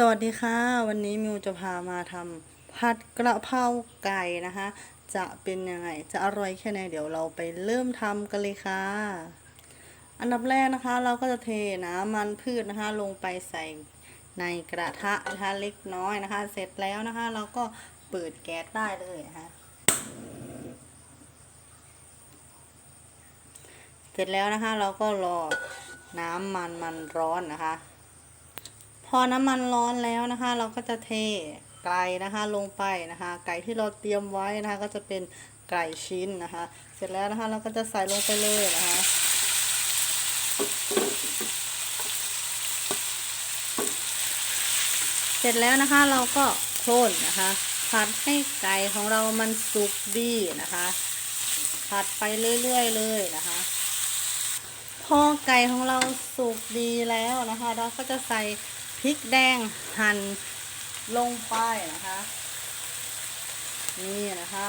สวัสดีค่ะ วันนี้มิวจะพามาทำผัดกระเพราไก่นะคะ จะเป็นยังไงจะอร่อยแค่ไหนเดี๋ยวเราไปเริ่มทำกันเลยค่ะ อันดับแรกนะคะ เราก็จะเทน้ำมันพืชนะคะ ลงไปใส่ในกระทะนะคะเล็กน้อยนะคะ เสร็จแล้วนะคะ เราก็เปิดแก๊สได้เลยนะคะเสร็จแล้วนะคะ เราก็รอน้ำมันมันร้อนนะคะ พอน้ำมันร้อนแล้วนะคะ เราก็จะเทไก่นะคะลงไปนะคะ ไก่ที่เราเตรียมไว้นะคะ ก็จะเป็นไก่ชิ้นนะคะ เสร็จแล้วนะคะเราก็จะใส่ลงไปเลยนะคะเสร็จแล้วนะคะเราก็คนนะคะผัดให้ไก่ของเรามันสุกดีนะคะ ผัดไปเรื่อยๆเลยนะคะ พอไก่ของเราสุกดีแล้วนะคะ เราก็จะใส่ ริกแดงหั่นลงไปนะคะ นี่นะคะ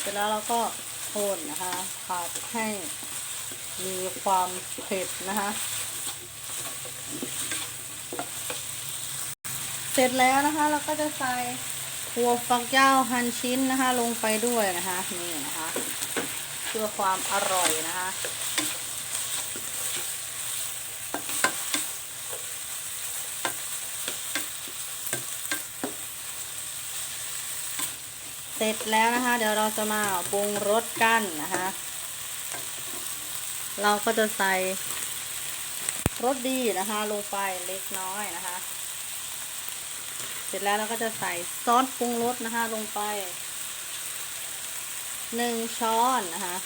เสร็จแล้วเราก็คนนะคะผัดให้มีความเผ็ดนะคะ เสร็จแล้วนะคะเราก็จะใส่ถั่วฝักยาวหั่นชิ้นนะคะ ลงไปด้วยนะคะ นี่นะคะ เพื่อความอร่อยนะคะ เสร็จแล้วนะคะ เดี๋ยวเราจะมาปรุงรสกันนะคะ เราก็จะใส่รสดีนะคะ ลงไปเล็กน้อยนะคะ เสร็จแล้วเราก็จะใส่ซอสปรุงรสนะคะ ลงไปหนึ่งช้อนนะคะ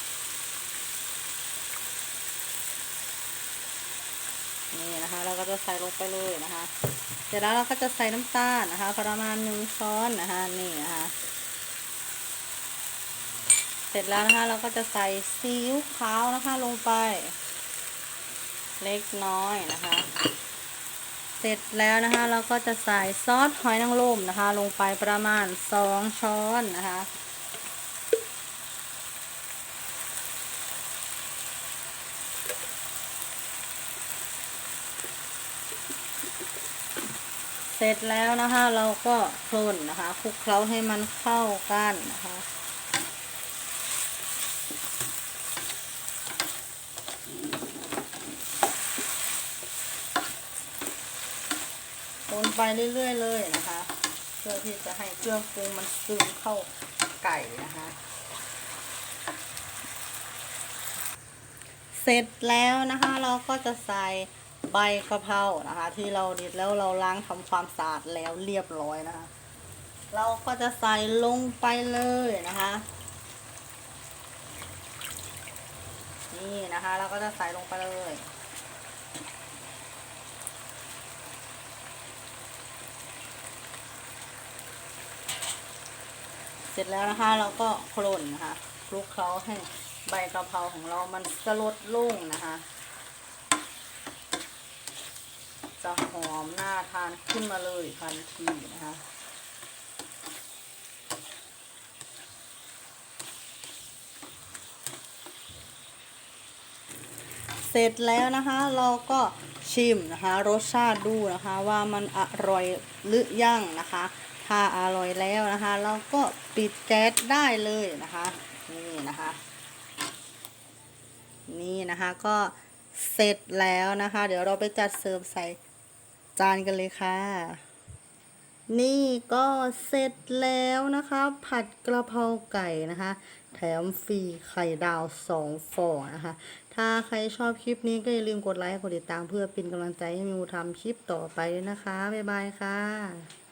นี่นะคะ เราก็จะใส่ลงไปเลยนะคะ เสร็จแล้วเราก็จะใส่น้ำตาลนะคะ ประมาณหนึ่งช้อนนะคะนี่นะคะ สร็จแล้วนะคะเราก็จะใส่ซีอิ๊วขาวนะคะลงไป เล็กน้อยนะคะ เสร็จแล้วนะคะ เราก็จะใส่ซอสหอยนางรมนะคะ ลงไปประมาณสองช้อนนะคะ เสร็จแล้วนะคะเราก็คลุนนะคะคลุกเคล้าให้มันเข้ากันนะคะ ไปเรื่อยๆเลยนะคะ เพื่อที่จะให้เครื่องปรุงมันซึมเข้าไก่นะคะ เสร็จแล้วนะคะ เราก็จะใส่ใบกะเพรานะคะ ที่เราดิดแล้วเราล้างทำความสะอาดแล้วเรียบร้อยนะคะ เราก็จะใส่ลงไปเลยนะคะนี่นะคะ เราก็จะใส่ลงไปเลย เสร็จแล้วนะคะเราก็โคลนนะคะคลุกเคล้าให้ใบกะเพราของเรามันสลดลุ่งนะคะ จะหอมน่าทานขึ้นมาเลยทันทีนะคะเสร็จแล้วนะคะเราก็ชิมนะคะรสชาติดูนะคะว่ามันอร่อยหรือยังนะคะ ถ้าอร่อยแล้วนะคะ เราก็ปิดแก๊สได้เลยนะคะนี่นะคะ นี่นะคะก็เสร็จแล้วนะคะ เดี๋ยวเราไปจัดเสิร์ฟใส่จานกันเลยค่ะ นี่ก็เสร็จแล้วนะคะ ผัดกระเพราไก่นะคะ แถมฟรีไข่ดาวสองฟองนะคะ ถ้าใครชอบคลิปนี้ก็อย่าลืมกดไลค์กดติดตามเพื่อเป็นกำลังใจให้มิวทำคลิปต่อไปด้วยนะคะ บ๊ายบายค่ะ